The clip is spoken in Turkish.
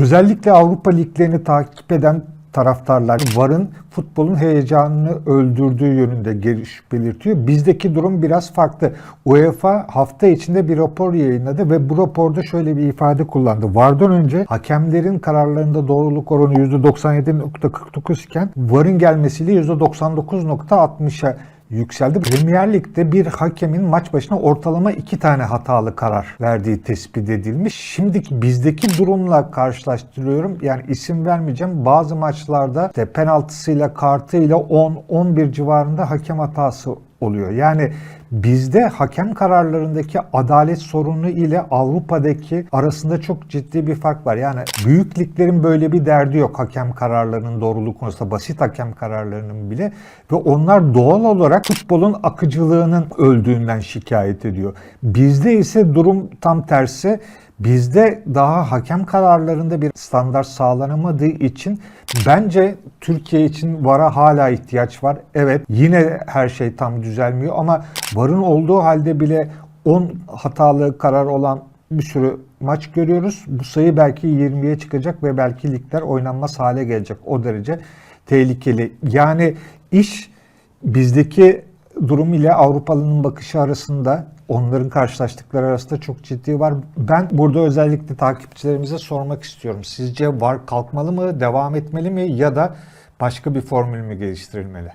Özellikle Avrupa liglerini takip eden taraftarlar VAR'ın futbolun heyecanını öldürdüğü yönünde görüş belirtiyor. Bizdeki durum biraz farklı. UEFA hafta içinde bir rapor yayınladı ve bu raporda şöyle bir ifade kullandı. VAR'dan önce hakemlerin kararlarında doğruluk oranı %97.49 iken VAR'ın gelmesiyle %99.60'a yükseldi. Premier Lig'de bir hakemin maç başına ortalama iki tane hatalı karar verdiği tespit edilmiş. Şimdiki bizdeki durumla karşılaştırıyorum. Yani isim vermeyeceğim. Bazı maçlarda işte penaltısıyla kartıyla 10-11 civarında hakem hatası oluyor. Yani bizde hakem kararlarındaki adalet sorunu ile Avrupa'daki arasında çok ciddi bir fark var. Yani büyük liglerin böyle bir derdi yok hakem kararlarının doğruluğu konusunda basit hakem kararlarının bile ve onlar doğal olarak futbolun akıcılığının öldüğünden şikayet ediyor. Bizde ise durum tam tersi. Bizde daha hakem kararlarında bir standart sağlanamadığı için bence Türkiye için VAR'a hala ihtiyaç var. Evet yine her şey tam düzelmiyor ama VAR'ın olduğu halde bile 10 hatalı karar olan bir sürü maç görüyoruz. Bu sayı belki 20'ye çıkacak ve belki ligler oynanmaz hale gelecek. O derece tehlikeli. Yani iş bizdeki durum ile Avrupalı'nın bakışı arasında onların karşılaştıkları arasında çok ciddi var. Ben burada özellikle takipçilerimize sormak istiyorum. Sizce var kalkmalı mı, devam etmeli mi ya da başka bir formül mü geliştirilmeli?